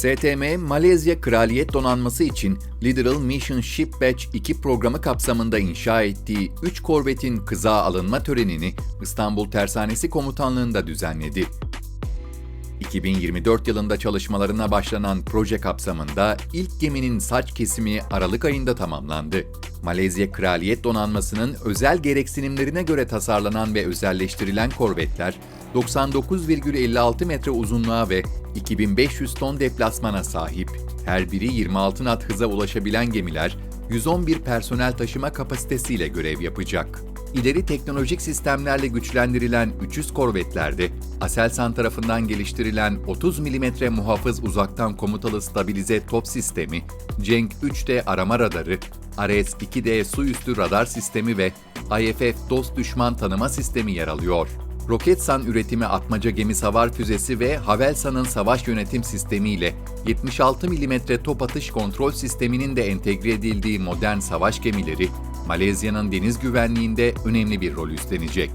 STM, Malezya Kraliyet Donanması için Literal Mission Ship Batch 2 programı kapsamında inşa ettiği 3 korvetin kıza alınma törenini İstanbul Tersanesi Komutanlığı'nda düzenledi. 2024 yılında çalışmalarına başlanan proje kapsamında ilk geminin saç kesimi Aralık ayında tamamlandı. Malezya Kraliyet Donanması'nın özel gereksinimlerine göre tasarlanan ve özelleştirilen korvetler, 99,56 metre uzunluğa ve 2500 ton deplasmana sahip. Her biri 26 knot hıza ulaşabilen gemiler, 111 personel taşıma kapasitesiyle görev yapacak. İleri teknolojik sistemlerle güçlendirilen 300 korvetlerde, Aselsan tarafından geliştirilen 30 mm muhafız uzaktan komutalı stabilize top sistemi, Cenk 3D arama radarı, Ares 2D su üstü radar sistemi ve IFF dost düşman tanıma sistemi yer alıyor. Roketsan üretimi atmaca gemi savar füzesi ve Havelsan'ın savaş yönetim sistemiyle 76 mm top atış kontrol sisteminin de entegre edildiği modern savaş gemileri, Malezya'nın deniz güvenliğinde önemli bir rol üstlenecek.